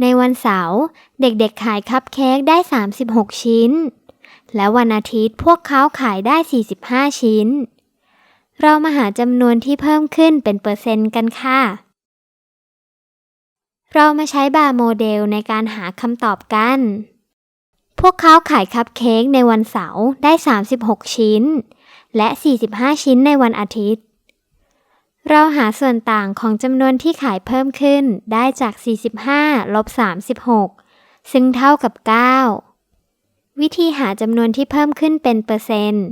ในวันเสาร์เด็กๆขายคัพเค้กได้ 36 ชิ้น และวันอาทิตย์พวกเขาขายได้ 45 ชิ้น เรามาหาจำนวนที่เพิ่มขึ้นเป็นเปอร์เซ็นต์กันค่ะ เรามาใช้บาร์โมเดลในการหาคำตอบกัน พวกเขาขายคัพเค้กในวันเสาร์ได้ 36 ชิ้น และ 45 ชิ้นในวันอาทิตย์ เราหาส่วนต่างของจำนวนที่ขายเพิ่มขึ้นได้จาก 45 ลบ 36 ซึ่งเท่ากับ 9 วิธีหาจำนวนที่เพิ่มขึ้นเป็นเปอร์เซ็นต์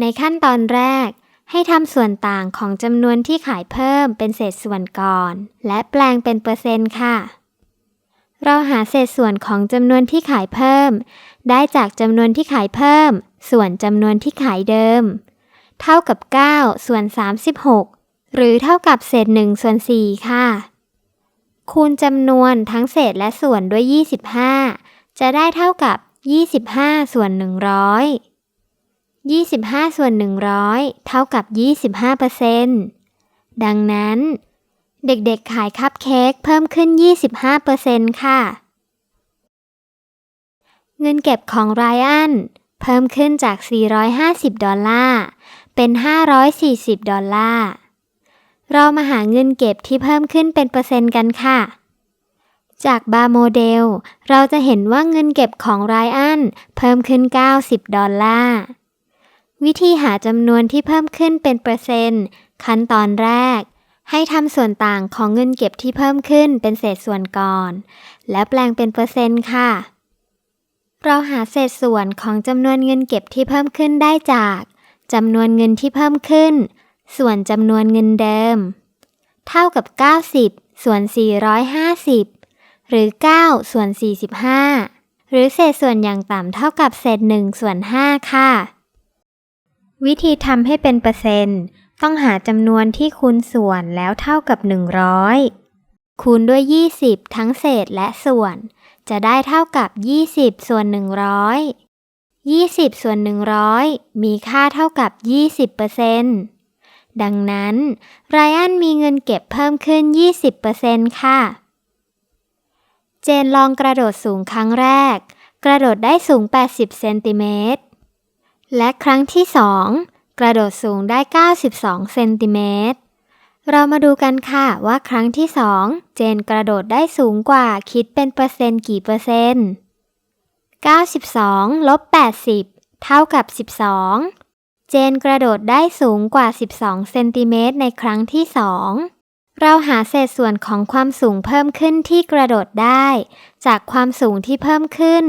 ในขั้นตอนแรก ให้ทำส่วนต่างของจำนวนที่ขายเพิ่มเป็นเศษส่วนก่อน และแปลงเป็นเปอร์เซ็นต์ค่ะ เราหาเศษส่วนของจำนวนที่ขายเพิ่ม ได้จากจำนวนที่ขายเพิ่ม ส่วนจำนวนที่ขายเดิม เท่ากับ 9 ส่วน 36 หรือเท่ากับเศษ1ส่วน4ค่ะ คูณจำนวนทั้งเศษและส่วนด้วย 25 จะได้เท่ากับ 25 ส่วน 100 25 ส่วน 100 เท่ากับ 25เปอร์เซ็นต์ดังนั้น เด็กๆขายคัพเค้กเพิ่มขึ้น 25เปอร์เซ็นต์ค่ะ เงินเก็บของไรอันเพิ่มขึ้นจาก 450 ดอลลาร์ เป็น 540 ดอลลาร์ เรามาหาเงินเก็บที่เพิ่มขึ้นเป็นเปอร์เซ็นต์กันค่ะ จากบาร์โมเดล เราจะเห็นว่าเงินเก็บของไรอันเพิ่มขึ้น 90 ดอลลาร์ วิธีหาจำนวนที่เพิ่มขึ้นเป็นเปอร์เซ็นต์ ขั้นตอนแรก ให้ทำส่วนต่างของเงินเก็บที่เพิ่มขึ้นเป็นเศษส่วนก่อน และแปลงเป็นเปอร์เซ็นต์ค่ะ เราหาเศษส่วนของจำนวนเงินเก็บที่เพิ่มขึ้นได้จากจำนวนเงินที่เพิ่มขึ้น ส่วนจำนวนเงินเดิม เท่ากับ 90 ส่วน 450 หรือ 9 ส่วน 45 หรือเศษส่วนอย่างต่ำเท่ากับเศษ 1 ส่วน 5 ค่ะ วิธีทำให้เป็นเปอร์เซ็นต์ ต้องหาจำนวนที่คูณส่วนแล้วเท่ากับ 100 คูณด้วย 20 ทั้งเศษและส่วน จะได้เท่ากับ 20 ส่วน 100 20 ส่วน 100 มีค่าเท่ากับ 20% ดังนั้นไรอันมีเงินเก็บเพิ่มขึ้น 20%ค่ะ เจนลองกระโดดสูงครั้งแรก กระโดดได้สูง 80 เซนติเมตร และครั้งที่ 2 กระโดดสูงได้ 92 เซนติเมตร เรามาดูกันค่ะว่าครั้งที่ 2 เจนกระโดดได้สูงกว่าคิดเป็นเปอร์เซ็นต์กี่เปอร์เซ็นต์ 92 ลบ 80 เท่ากับ 12 เจนกระโดดได้สูงกว่า 12 เซนติเมตรในครั้งที่ 2 เราหาเศษส่วนของความสูงเพิ่มขึ้นที่กระโดดได้ จากความสูงที่เพิ่มขึ้น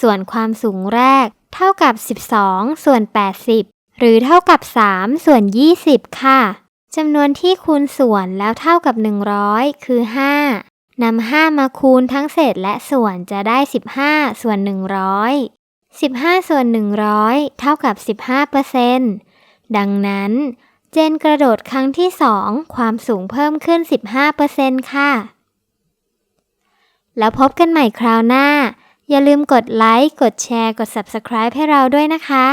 ส่วนความสูงแรก เท่ากับ 12 ส่วน 80 หรือเท่ากับ 3 ส่วน 20 ค่ะจำนวนที่คูณส่วนแล้วเท่ากับ 100 คือ 5นำ5มาคูณทั้งเศษและส่วนจะได้ 15 ส่วน 100 15 ส่วน 100 เท่ากับ 15เปอร์เซ็นต์ดังนั้น เจนกระโดดครั้งที่ 2 ความสูงเพิ่มขึ้น 15เปอร์เซ็นต์ค่ะ แล้วพบกันใหม่คราวหน้า อย่าลืมกดไลค์ กดแชร์ กด Subscribe ให้เราด้วยนะคะ